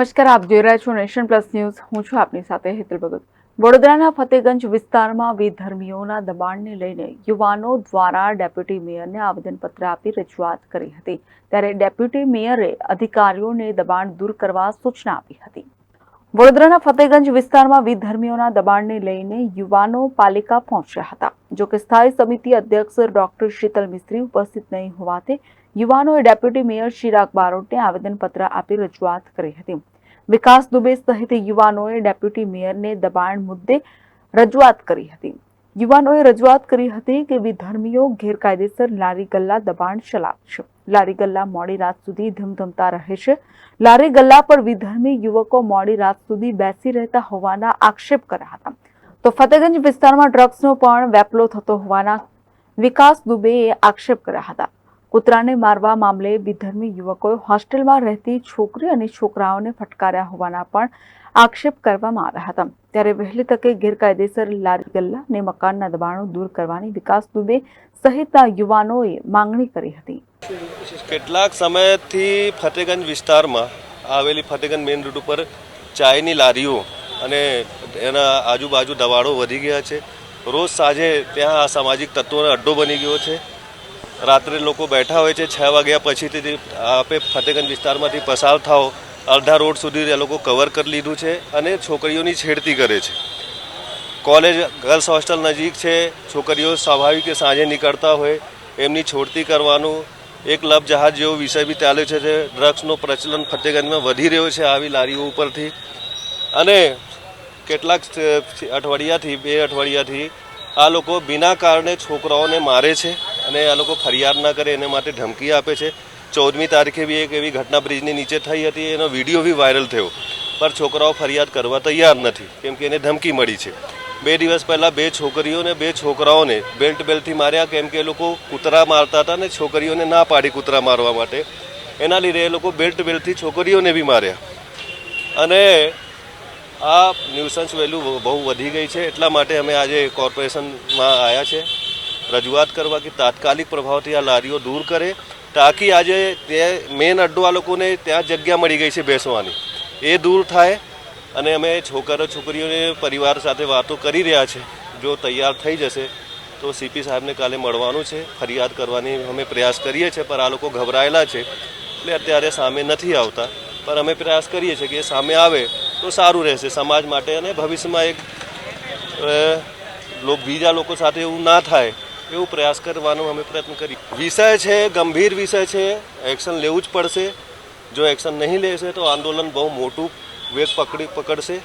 નમસ્કાર, આપ જોઈ રહ્યા છો નેશન પ્લસ ન્યૂઝ. હું છું આપની સાથે હેતલ ભગત. વડોદરાના ફતેગંજ વિસ્તારમાં વિધર્મીઓના દબાણને લઈને યુવાનો દ્વારા ડેપ્યુટી મેયરને આવેદનપત્ર આપી રજૂઆત કરી હતી. ત્યારે ડેપ્યુટી મેયરે અધિકારીઓને દબાણ દૂર કરવા સૂચના આપી હતી. વડોદરાના ફતેગંજ વિસ્તારમાં વિધર્મીઓના દબાણને લઈને યુવાનો પાલિકા પહોંચ્યા હતા. જોકે સ્થાયી સમિતિ અધ્યક્ષ ડોક્ટર શીતલ મિસ્ત્રી ઉપસ્થિત નહીં હોવાથી યુવાનોએ ડેપ્યુટી મેયર ચિરાગ બારોટને આવેદનપત્ર આપી રજૂઆત કરી હતી. વિકાસ દુબે સહિત યુવાનોએ ડેપ્યુટી મેયરને દબાણ મુદ્દે રજૂઆત કરી હતી. યુવાનોએ રજૂઆત કરી હતી કે વિધર્મીઓ ગેરકાયદેસર લારી ગલ્લા દબાણ ચલાવે લારી ગલ્લા મોડી રાત સુધી ધમધમતા રહે છે. લારી ગલ્લા પર વિધર્મી યુવકો મોડી રાત સુધી બેસી રહેતા હોવાના આક્ષેપ કર્યા હતા. તો ફતેગંજ વિસ્તારમાં ડ્રગ્સનો પણ વેપલો થતો હોવાના વિકાસ દુબેએ આક્ષેપ કર્યા હતા. કૂતરાને મારવા મામલે વિધર્મી યુવકોએ હોસ્ટેલમાં રહેતી છોકરી અને છોકરાઓને ફટકાર્યા હોવાના પણ આક્ષેપ કરવામાં આવ્યા હતા. ત્યારે વહેલી તકે ગેરકાયદેસર લારી, ગલ્લા અને મકાનના દબાણો દૂર કરવાની વિકાસ દુબે સહિતના યુવાનોએ માંગણી કરી હતી. કેટલાક સમયથી ફતેગંજ વિસ્તારમાં આવેલી ફતેગંજ મેઇન રોડ ઉપર ચાયની લારીઓ અને એના આજુબાજુ દબાણો વધી ગયા છે. રોજ સાંજે ત્યાં સામાજિક તત્વોનો અડ્ડો બની ગયો છે. રાત્રે લોકો બેઠા હોય છે, છ વાગ્યા પછીથી આપે ફતેગંજ વિસ્તારમાંથી પસાર થાઓ અડધા રોડ સુધી એ લોકો કવર કરી લીધું છે અને છોકરીઓની છેડતી કરે છે. કોલેજ ગર્લ્સ હોસ્ટેલ નજીક છે. છોકરીઓ સ્વાભાવિક કે સાંજે નીકળતા હોય, એમની છોડતી કરવાનું એક લબ જહાજ જેવો વિષય બી ચાલે છે જે ડ્રગ્સનો પ્રચલન ફતેગંજમાં વધી રહ્યો છે આવી લારીઓ ઉપરથી. અને કેટલાક અઠવાડિયાથી, બે અઠવાડિયાથી આ લોકો બિના કારણે છોકરાઓને મારે છે અને આ લોકો ફરિયાદ ના કરે, એને માટે ધમકી આપે છે. ચૌદમી તારીખે બી એક એવી ઘટના બ્રિજની નીચે થઈ હતી, એનો વીડિયો બી વાયરલ થયો. પણ છોકરાઓ ફરિયાદ કરવા તૈયાર નથી, કેમ કે એને ધમકી મળી છે. બે દિવસ પહેલાં બે છોકરીઓને, બે છોકરાઓને બેલ્ટ બેલ્ટથી માર્યા, કેમ કે એ લોકો કૂતરા મારતા હતા ને છોકરીઓને ના પાડી કૂતરા મારવા માટે. એના લીધે એ લોકો બેલ્ટ બેલ્ટથી છોકરીઓને બી માર્યા. અને આ ન્યુસન્સ વેલ્યુ બહુ વધી ગઈ છે, એટલા માટે અમે આજે કોર્પોરેશનમાં આવ્યા છે. રજૂઆત કરવા કે તાત્કાલિક પ્રભાવથી આ લારીઓ દૂર કરે તાકી આજે તે મેન અડ્ડો આ લોકોને ત્યાં જગ્યા મળી ગઈ છે બેસવાની. એ દૂર થાય અને અમે છોકરા, છોકરીઓને પરિવાર સાથે વાતો કરી રહ્યા છે. જો તૈયાર થઈ જશે તો સીપી સાહેબને કાલે મળવાનું છે. ફરિયાદ કરવાની અમે પ્રયાસ કરીએ છીએ, પણ આ લોકો ગભરાયેલા છે. એટલે અત્યારે સામે નથી આવતા. પણ અમે પ્રયાસ કરીએ છીએ કે સામે આવે તો સારું રહેશે. સમાજ માટે અને ભવિષ્યમાં એક બીજા લોકો સાથે એવું ના થાય એવું પ્રયાસ કરવાનો અમે પ્રયત્ન કરીએ. વિષય છે ગંભીર વિષય છે એક્શન લેવું જ પડશે. જો એક્શન નહીં લેશે તો આંદોલન બહુ મોટું વેગ પકડી પકડશે.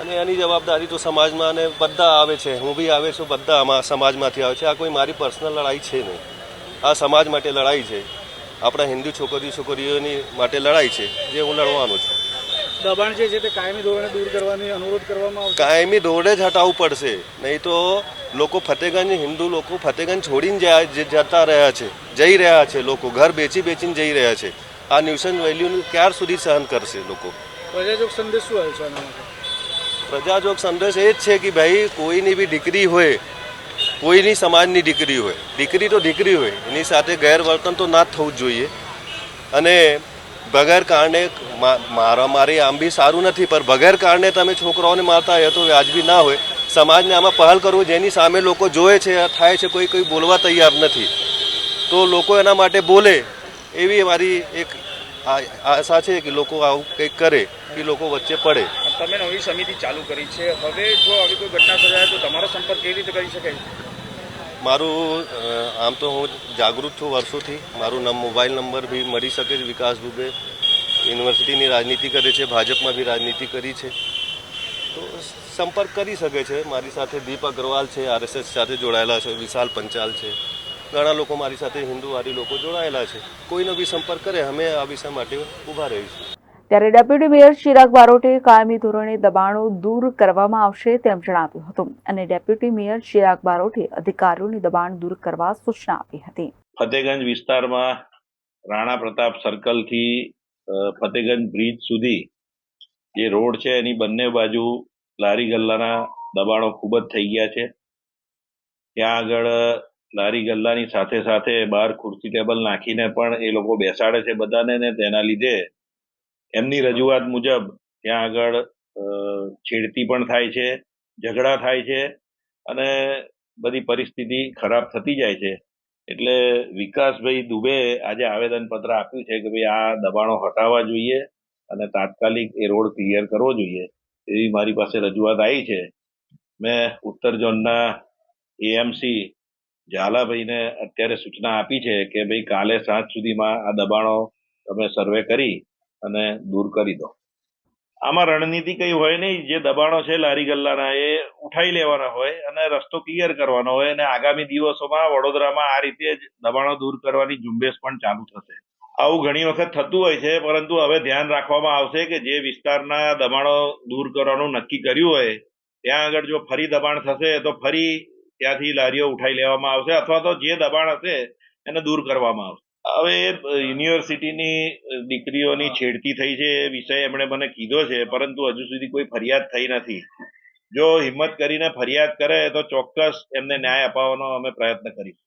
અને એની જવાબદારી તો સમાજમાં અને બધા આવે છે. હું બી આવે છું બધા આમાં સમાજમાંથી આવે છે. આ કોઈ મારી પર્સનલ લડાઈ છે નહીં. આ સમાજ માટે લડાઈ છે. આપણા હિન્દુ છોકરી છોકરીઓની માટે લડાઈ છે જે હું લડવાનો છું. દબાણ જે છે તે કાયમી ધોરણે દૂર કરવાની અનુરોધ કરવામાં આવશે? કાયમી ધોરણે જ હટાવવું પડશે. નહીં તો લોકો ફતેગંજ હિન્દુ લોકો ફતેગંજ છોડીને જાય જતા રહ્યા છે જઈ રહ્યા છે લોકો ઘર બેચી બેચીને જઈ રહ્યા છે. આ ન્યુસન્સ વેલ્યુનું ક્યાર સુધી સહન કરશે લોકો? પ્રજાજોગ સંદેશ શું આવે છે પ્રજાજોગ સંદેશ એ જ છે કે ભાઈ કોઈની બી દીકરી હોય કોઈની સમાજની દીકરી હોય દીકરી તો દીકરી હોય એની સાથે ગેરવર્તન તો ના જ થવું જ જોઈએ. અને બગર કારણે મારા મારી આમ બી સારું નથી પણ બગર કારણે તમે છોકરાઓને મારતા હોય તો વ્યાજબી ના હોય. સમાજને આમાં પહેલ કરવું જેની સામે લોકો જોવે છે થાય છે કોઈ કોઈ બોલવા તૈયાર નથી. તો લોકો એના માટે બોલે એવી મારી એક આ- આશા છે કે લોકો આવું કંઈક કરે કે લોકો વચ્ચે પડે. તમે નવી સમિતિ ચાલુ કરી છે. હવે જો આવી કોઈ ઘટના સર્જાય તો તમારો સંપર્ક કેવી રીતે કરી શકાય? મારું આમ તો હું જાગૃત છું વર્ષોથી. મારું નમ મોબાઈલ નંબર બી મળી શકે છે. વિકાસ દુબે યુનિવર્સિટીની રાજનીતિ કરે છે. ભાજપમાં બી રાજનીતિ કરી છે. તો સંપર્ક કરી શકે છે. મારી સાથે દીપ અગ્રવાલ છે આરએસએસ સાથે જોડાયેલા છે વિશાલ પંચાલ છે. ઘણા લોકો મારી સાથે હિન્દુવાદી લોકો જોડાયેલા છે. કોઈનો બી સંપર્ક કરે અમે આ વિષય માટે ઊભા રહીશું. ત્યારે ડેપ્યુટી મેયર ચિરાગ બારોટે કાયમી ધોરણે દબાણો દૂર કરવામાં આવશે તેમ જણાવ્યું હતું અને ડેપ્યુટી મેયર ચિરાગ બારોટે અધિકારીઓને દબાણ દૂર કરવા સૂચના આપી હતી. ફતેગંજ વિસ્તારમાં રાણા પ્રતાપ સર્કલથી ફતેગંજ બ્રિજ સુધી જે રોડ છે એની બંને બાજુ લારી ગલ્લાના દબાણો ખૂબ જ થઈ ગયા છે. ત્યાં આગળ લારી ગલ્લાની સાથે સાથે બહાર ખુરશી ટેબલ નાખીને પણ એ લોકો બેસાડે છે બધાને ને તેના લીધે. એમની રજૂઆત મુજબ ત્યાં આગળ છેડતી પણ થાય છે, ઝઘડા થાય છે અને બધી પરિસ્થિતિ ખરાબ થતી જાય છે. એટલે વિકાસભાઈ દુબે આજે આવેદનપત્ર આપ્યું છે કે ભાઈ આ દબાણો હટાવવા જોઈએ. અને તાત્કાલિક એ રોડ ક્લિયર કરવો જોઈએ, એવી મારી પાસે રજૂઆત આવી છે. મેં ઉત્તર ઝોનના એએમસી ઝાલાભાઈને અત્યારે સૂચના આપી છે કે ભાઈ કાલે સાંજ સુધીમાં આ દબાણો તમે સર્વે કરી અને દૂર કરી દો. આમાં રણનીતિ કઈ હોય નહીં, જે દબાણો છે લારી ગલ્લાના એ ઉઠાઈ લેવાના હોય અને રસ્તો ક્લિયર કરવાનો હોય અને આગામી દિવસોમાં વડોદરામાં આ રીતે જ દબાણો દૂર કરવાની ઝુંબેશ પણ ચાલુ થશે. આવું ઘણી વખત થતું હોય છે પરંતુ હવે ધ્યાન રાખવામાં આવશે કે જે વિસ્તારના દબાણો દૂર કરવાનું નક્કી કર્યું હોય ત્યાં આગળ જો ફરી દબાણ થશે તો ફરી ત્યાંથી લારીઓ ઉઠાઈ લેવામાં આવશે અથવા તો જે દબાણ હશે એને દૂર કરવામાં આવશે. હવે યુનિવર્સિટીની દીકરીઓની છેડતી થઈ છે એ વિષય એમણે મને કીધો છે પરંતુ હજુ સુધી કોઈ ફરિયાદ થઈ નથી. જો હિંમત કરીને ફરિયાદ કરે તો ચોક્કસ એમને ન્યાય અપાવવાનો અમે પ્રયત્ન કરીશું.